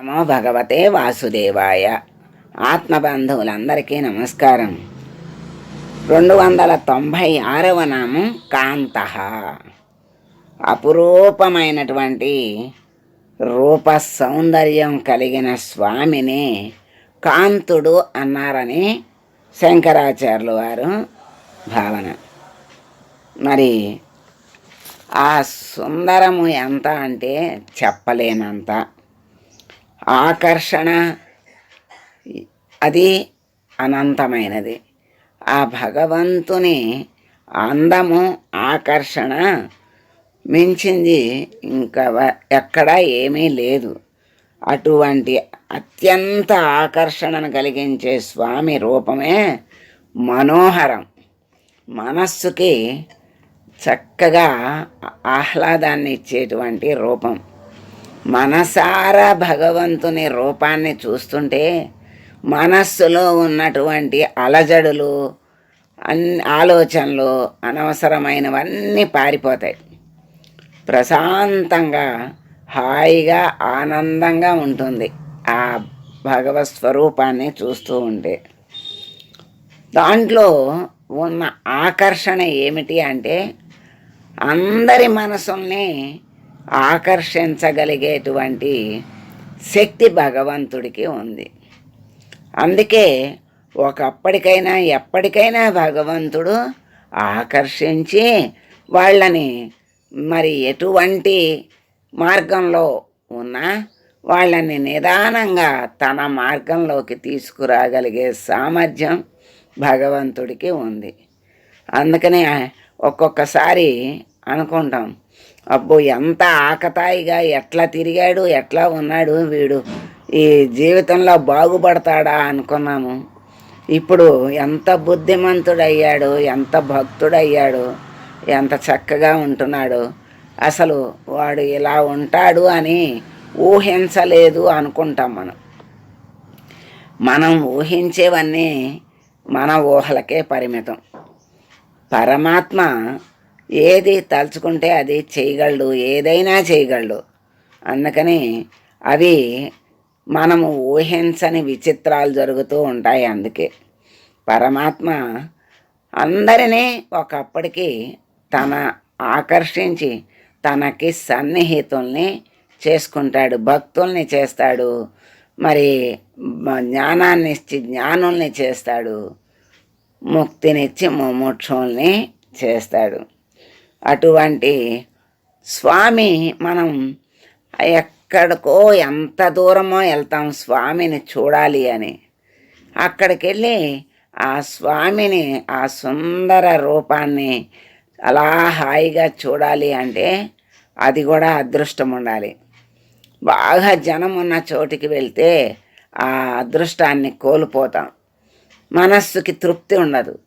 నమో భగవతే వాసుదేవాయ. ఆత్మబంధువులందరికీ నమస్కారం. రెండు వందల తొంభై ఆరవ నామం కాంత. అపురూపమైనటువంటి రూప సౌందర్యం కలిగిన స్వామిని కాంతుడు అన్నారని శంకరాచార్యులు వారు భావన. మరి ఆ సుందరము ఎంత అంటే చెప్పలేనంత. ఆకర్షణ అది అనంతమైనది. ఆ భగవంతుని అందము ఆకర్షణ మించింది ఇంకా ఎక్కడా ఏమీ లేదు. అటువంటి అత్యంత ఆకర్షణను కలిగించే స్వామి రూపమే మనోహరం. మనస్సుకి చక్కగా ఆహ్లాదాన్ని ఇచ్చేటువంటి రూపం. మనసారా భగవంతుని రూపాన్ని చూస్తుంటే మనస్సులో ఉన్నటువంటి అలజడులు అన్ని ఆలోచనలు అనవసరమైనవన్నీ పారిపోతాయి. ప్రశాంతంగా హాయిగా ఆనందంగా ఉంటుంది ఆ భగవత్ స్వరూపాన్ని చూస్తూ ఉంటే. దాంట్లో ఉన్న ఆకర్షణ ఏమిటి అంటే అందరి మనసుల్ని ఆకర్షించగలిగేటువంటి శక్తి భగవంతుడికి ఉంది. అందుకే ఒకప్పటికైనా ఎప్పటికైనా భగవంతుడు ఆకర్షించి వాళ్ళని మరి ఎటువంటి మార్గంలో ఉన్నా వాళ్ళని నిదానంగా తన మార్గంలోకి తీసుకురాగలిగే సామర్థ్యం భగవంతుడికి ఉంది. అందుకనే ఒక్కొక్కసారి అనుకుంటాం అబ్బో ఎంత ఆకతాయిగా ఎట్లా తిరిగాడు ఎట్లా ఉన్నాడు వీడు. ఈ జీవితంలో బాగుపడతాడా అనుకున్నాము. ఇప్పుడు ఎంత బుద్ధిమంతుడయ్యాడు ఎంత భక్తుడయ్యాడు ఎంత చక్కగా ఉంటున్నాడు. అసలు వాడు ఇలా ఉంటాడు అని ఊహించలేదు అనుకుంటాం మనం. మనం ఊహించేవన్నీ మన ఊహలకే పరిమితం. పరమాత్మ ఏది తలుచుకుంటే అది చేయగలడు ఏదైనా చేయగలడు. అందుకని అవి మనము ఊహించని విచిత్రాలు జరుగుతూ ఉంటాయి అందుకే. పరమాత్మ అందరినీ ఒకప్పటికి తన ఆకర్షించి తనకి సన్నిహితుల్ని చేసుకుంటాడు భక్తుల్ని చేస్తాడు మరి జ్ఞానాన్ని ఇచ్చి జ్ఞానుల్ని చేస్తాడు ముక్తినిచ్చి ముముక్షుల్ని చేస్తాడు. అటువంటి స్వామి మనం ఎక్కడికో ఎంత దూరమో వెళ్తాం స్వామిని చూడాలి అని. అక్కడికి వెళ్ళి ఆ స్వామిని ఆ సుందర రూపాన్ని అలా హాయిగా చూడాలి అంటే అది కూడా అదృష్టం ఉండాలి. బాగా జనం ఉన్న చోటికి వెళ్తే ఆ అదృష్టాన్ని కోల్పోతాం. మనస్సుకి తృప్తి ఉండదు.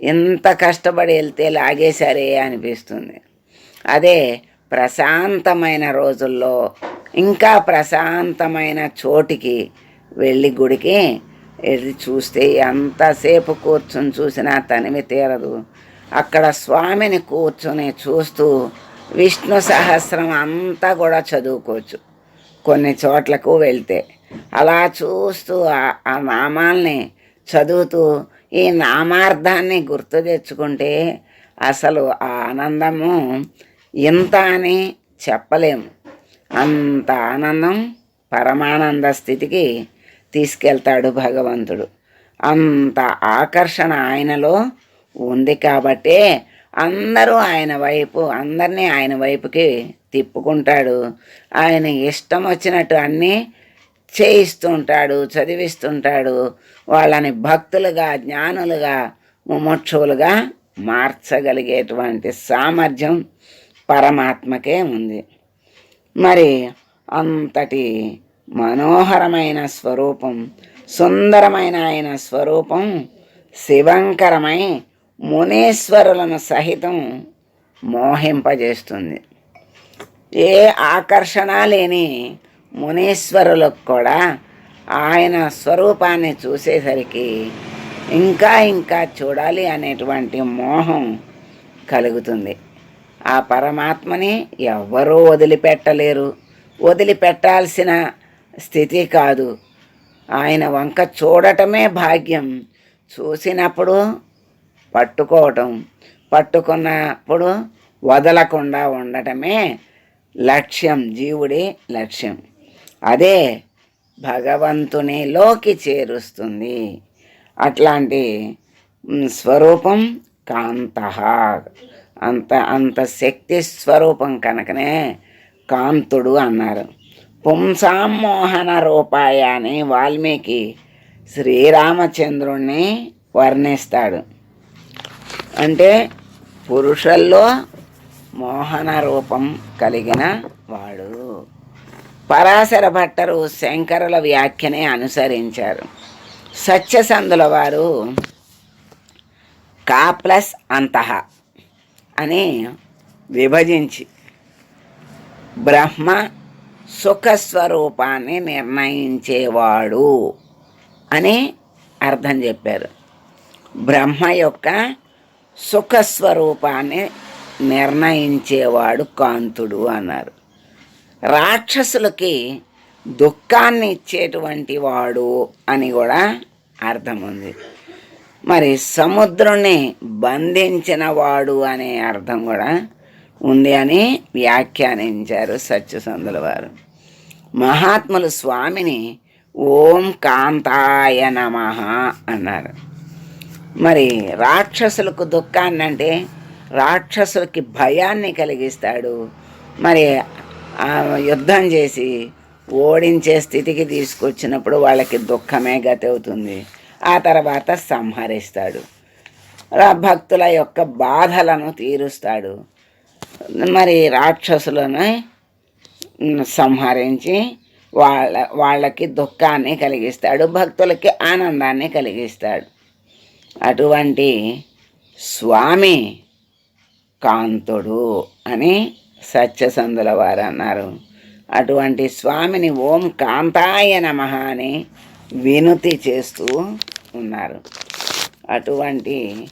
ఎంత కష్టపడి వెళ్తే లాగేశారే అనిపిస్తుంది. అదే ప్రశాంతమైన రోజుల్లో ఇంకా ప్రశాంతమైన చోటికి వెళ్ళి గుడికి వెళ్ళి చూస్తే ఎంతసేపు కూర్చొని చూసినా తనివి తీరదు. అక్కడ స్వామిని కూర్చొని చూస్తూ విష్ణు సహస్రం అంతా కూడా చదువుకోవచ్చు. కొన్ని చోట్లకు వెళ్తే అలా చూస్తూ ఆ- ఆ నామాల్ని చదువుతూ ఈ నామార్థాన్ని గుర్తు తెచ్చుకుంటే అసలు ఆ ఆనందము ఇంత అని చెప్పలేము. అంత ఆనందం పరమానంద స్థితికి తీసుకెళ్తాడు భగవంతుడు. అంత ఆకర్షణ ఆయనలో ఉంది కాబట్టే అందరూ ఆయన వైపు అందరినీ ఆయన వైపుకి తిప్పుకుంటాడు. ఆయన ఇష్టం వచ్చినట్టు అన్నీ చేయిస్తుంటాడు చదివిస్తుంటాడు వాళ్ళని భక్తులుగా జ్ఞానులుగా ముముక్షువులుగా మార్చగలిగేటువంటి సామర్థ్యం పరమాత్మకే ఉంది. మరి అంతటి మనోహరమైన స్వరూపం సుందరమైన ఆయన స్వరూపం శివంకరమై మునీశ్వరులను సహితం మోహింపజేస్తుంది. ఏ ఆకర్షణ లేని మునీశ్వరులకు కూడా ఆయన స్వరూపాన్ని చూసేసరికి ఇంకా ఇంకా చూడాలి అనేటువంటి మోహం కలుగుతుంది. ఆ పరమాత్మని ఎవ్వరూ వదిలిపెట్టలేరు. వదిలిపెట్టాల్సిన స్థితి కాదు. ఆయన వంక చూడటమే భాగ్యం. చూసినప్పుడు పట్టుకోవటం పట్టుకున్నప్పుడు వదలకుండా ఉండటమే లక్ష్యం జీవుడి లక్ష్యం. అదే భగవంతునిలోకి చేరుస్తుంది. అట్లాంటి స్వరూపం కాంత. అంత అంత శక్తి స్వరూపం కనుకనే కాంతుడు అన్నారు. పుంసామోహన రూపాయ అని వాల్మీకి శ్రీరామచంద్రుణ్ణి వర్ణిస్తాడు. అంటే పురుషుల్లో మోహన రూపం కలిగిన వాడు. పరాశర భట్టరు శంకరుల వ్యాఖ్యని అనుసరించారు. సత్యసంధుల వారు కా ప్లస్ అంతః అని విభజించి బ్రహ్మ సుఖస్వరూపాన్ని నిర్ణయించేవాడు అని అర్థం చెప్పారు. బ్రహ్మ యొక్క సుఖస్వరూపాన్ని నిర్ణయించేవాడు కాంతుడు అన్నారు. రాక్షసులకి దుఃఖాన్ని ఇచ్చేటువంటి వాడు అని కూడా అర్థం ఉంది మరి సముద్రుణ్ణి బంధించిన వాడు అనే అర్థం కూడా ఉంది అని వ్యాఖ్యానించారు సత్యసందుల వారు. మహాత్ములు స్వామిని ఓం కాంతాయ నమ అన్నారు. మరి రాక్షసులకు దుఃఖాన్ని అంటే రాక్షసులకి భయాన్ని కలిగిస్తాడు. మరి యుద్ధం చేసి ఓడించే స్థితికి తీసుకొచ్చినప్పుడు వాళ్ళకి దుఃఖమే గతి అవుతుంది ఆ తర్వాత సంహరిస్తాడు. భక్తుల యొక్క బాధలను తీరుస్తాడు. మరి రాక్షసులను సంహరించి వాళ్ళ వాళ్ళకి దుఃఖాన్ని కలిగిస్తాడు భక్తులకి ఆనందాన్ని కలిగిస్తాడు. అటువంటి స్వామి కాంతుడు అని సత్యసంధుల వారు అన్నారు అటువంటి స్వామిని ఓం కాంతాయ నమ అని వినుతి చేస్తూ ఉన్నారు. అటువంటి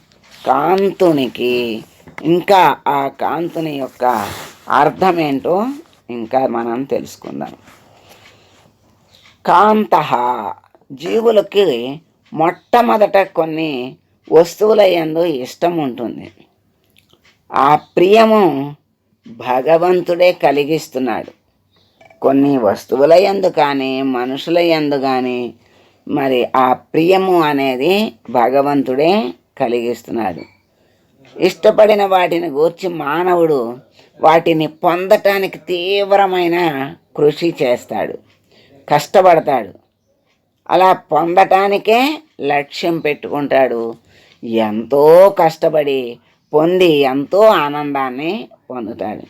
కాంతునికి ఇంకా ఆ కాంతుని యొక్క అర్థం ఏంటో ఇంకా మనం తెలుసుకుందాం. కాంత జీవులకి మొట్టమొదట కొన్ని వస్తువుల ఎందు ఇష్టం ఉంటుంది ఆ ప్రియము భగవంతుడే కలిగిస్తున్నాడు. కొన్ని వస్తువుల యందు కానీ మనుషుల యందు కానీ మరి ఆ ప్రియము అనేది భగవంతుడే కలిగిస్తున్నాడు. ఇష్టపడిన వాటిని గూర్చి మానవుడు వాటిని పొందటానికి తీవ్రమైన కృషి చేస్తాడు. కష్టపడతాడు. అలా పొందటానికే లక్ష్యం పెట్టుకుంటాడు. ఎంతో కష్టపడి పొంది ఎంతో ఆనందాన్ని పొందుతాడు.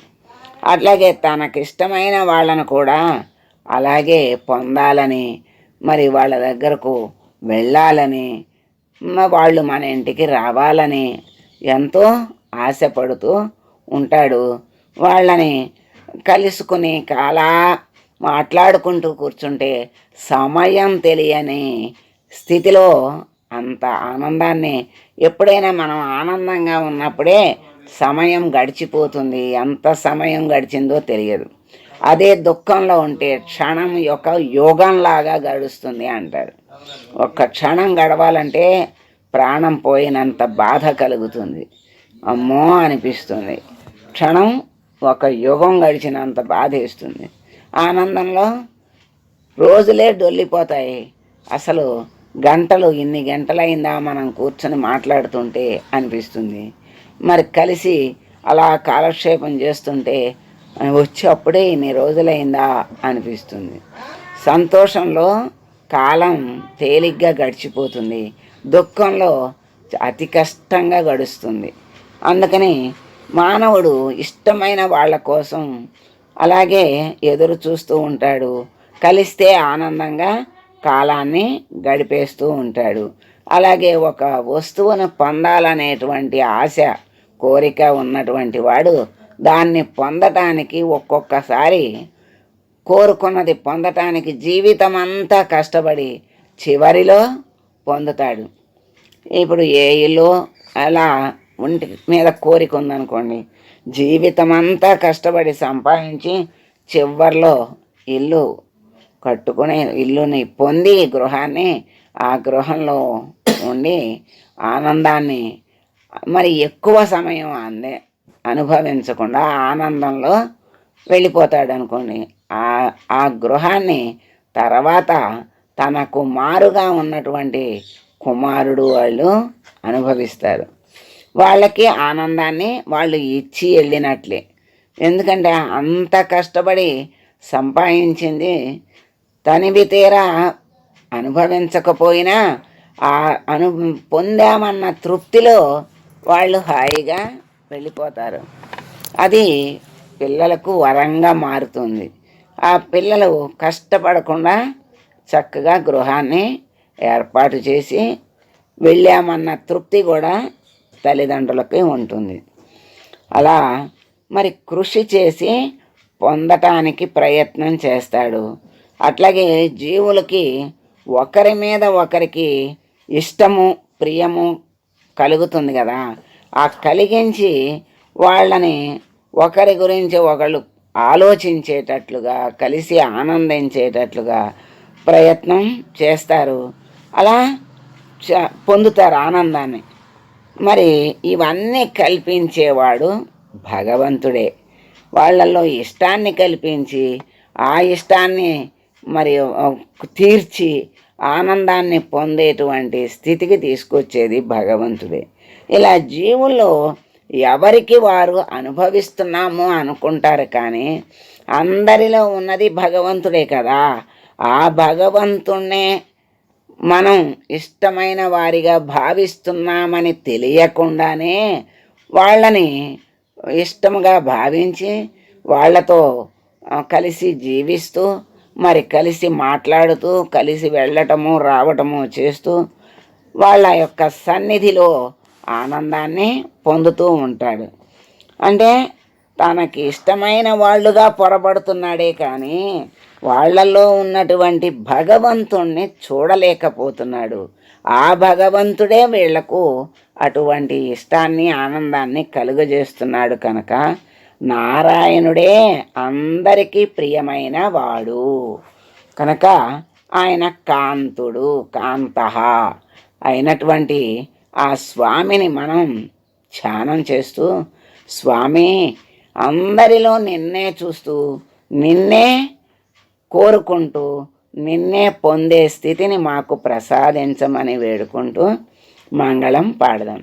అట్లాగే తనకిష్టమైన వాళ్ళను కూడా అలాగే పొందాలని మరి వాళ్ళ దగ్గరకు వెళ్ళాలని వాళ్ళు మన ఇంటికి రావాలని ఎంతో ఆశపడుతూ ఉంటాడు. వాళ్ళని కలుసుకుని కాలా మాట్లాడుకుంటూ కూర్చుంటే సమయం తెలియని స్థితిలో అంత ఆనందాన్ని ఎప్పుడైనా మనం ఆనందంగా ఉన్నప్పుడే సమయం గడిచిపోతుంది. ఎంత సమయం గడిచిందో తెలియదు. అదే దుఃఖంలో ఉంటే క్షణం యొక్క యోగంలాగా గడుస్తుంది అంటారు. ఒక్క క్షణం గడవాలంటే ప్రాణం పోయినంత బాధ కలుగుతుంది. అమ్మో అనిపిస్తుంది. క్షణం ఒక యుగం గడిచినంత బాధ వేస్తుంది. ఆనందంలో రోజులే డొల్లిపోతాయి. అసలు గంటలు ఇన్ని గంటలైందా మనం కూర్చొని మాట్లాడుతుంటే అనిపిస్తుంది. మరి కలిసి అలా కాలక్షేపం చేస్తుంటే వచ్చి అప్పుడే ఇన్ని రోజులైందా అనిపిస్తుంది. సంతోషంలో కాలం తేలిగ్గా గడిచిపోతుంది. దుఃఖంలో అతి కష్టంగా గడుస్తుంది. అందుకని మానవుడు ఇష్టమైన వాళ్ళ కోసం అలాగే ఎదురు చూస్తూ ఉంటాడు. కలిస్తే ఆనందంగా కాలాన్ని గడిపేస్తూ ఉంటాడు. అలాగే ఒక వస్తువును పొందాలనేటువంటి ఆశ కోరిక ఉన్నటువంటి వాడు దాన్ని పొందటానికి ఒక్కొక్కసారి కోరుకున్నది పొందటానికి జీవితం అంతా కష్టపడి చివరిలో పొందుతాడు. ఇప్పుడు ఏ ఇల్లు అలా ఒంటి మీద కోరిక ఉందనుకోండి జీవితం అంతా కష్టపడి సంపాదించి చివరిలో ఇల్లు కట్టుకునే ఇల్లుని పొంది గృహాన్ని ఆ గృహంలో ఉండి ఆనందాన్ని మరి ఎక్కువ సమయం అందే అనుభవించకుండా ఆనందంలో వెళ్ళిపోతాడు అనుకోండి ఆ ఆ గృహాన్ని తర్వాత తన కుమారుగా ఉన్నటువంటి కుమారుడు వాళ్ళు అనుభవిస్తారు. వాళ్ళకి ఆనందాన్ని వాళ్ళు ఇచ్చి వెళ్ళినట్లే. ఎందుకంటే అంత కష్టపడి సంపాదించింది తనివి తీరా అనుభవించకపోయినా ఆ అను పొందామన్న తృప్తిలో వాళ్ళు హాయిగా వెళ్ళిపోతారు. అది పిల్లలకు వరంగా మారుతుంది. ఆ పిల్లలు కష్టపడకుండా చక్కగా గృహాన్ని ఏర్పాటు చేసి వెళ్ళామన్న తృప్తి కూడా తల్లిదండ్రులకి ఉంటుంది. అలా మరి కృషి చేసి పొందటానికి ప్రయత్నం చేస్తాడు. అట్లాగే జీవులకి ఒకరి మీద ఒకరికి ఇష్టము ప్రియము కలుగుతుంది కదా. ఆ కలిగించి వాళ్ళని ఒకరి గురించి ఒకళ్ళు ఆలోచించేటట్లుగా కలిసి ఆనందించేటట్లుగా ప్రయత్నం చేస్తారు. అలా చ- పొందుతారు ఆనందాన్ని. మరి ఇవన్నీ కల్పించేవాడు భగవంతుడే. వాళ్ళల్లో ఇష్టాన్ని కల్పించి ఆ ఇష్టాన్ని మరి తీర్చి ఆనందాన్ని పొందేటువంటి స్థితికి తీసుకొచ్చేది భగవంతుడే. ఇలా జీవుల్లో ఎవరికి వారు అనుభవిస్తున్నాము అనుకుంటారు కానీ అందరిలో ఉన్నది భగవంతుడే కదా. ఆ భగవంతుణ్ణే మనం ఇష్టమైన వారిగా భావిస్తున్నామని తెలియకుండానే వాళ్ళని ఇష్టముగా భావించి వాళ్ళతో కలిసి జీవిస్తూ మరి కలిసి మాట్లాడుతూ కలిసి వెళ్ళటము రావటము చేస్తూ వాళ్ళ యొక్క సన్నిధిలో ఆనందాన్ని పొందుతూ ఉంటాడు. అంటే తనకి ఇష్టమైన వాళ్ళుగా పొరబడుతున్నాడే కానీ వాళ్ళల్లో ఉన్నటువంటి భగవంతుణ్ణి చూడలేకపోతున్నాడు. ఆ భగవంతుడే వీళ్ళకు అటువంటి ఇష్టాన్ని ఆనందాన్ని కలుగజేస్తున్నాడు కనుక నారాయణుడే అందరికీ ప్రియమైన వాడు. కనుక ఆయన కాంతుడు కాంత అయినటువంటి ఆ స్వామిని మనం ధ్యానం చేస్తూ స్వామి అందరిలో నిన్నే చూస్తూ నిన్నే కోరుకుంటూ నిన్నే పొందే స్థితిని మాకు ప్రసాదించమని వేడుకుంటూ మంగళం పాడదాం.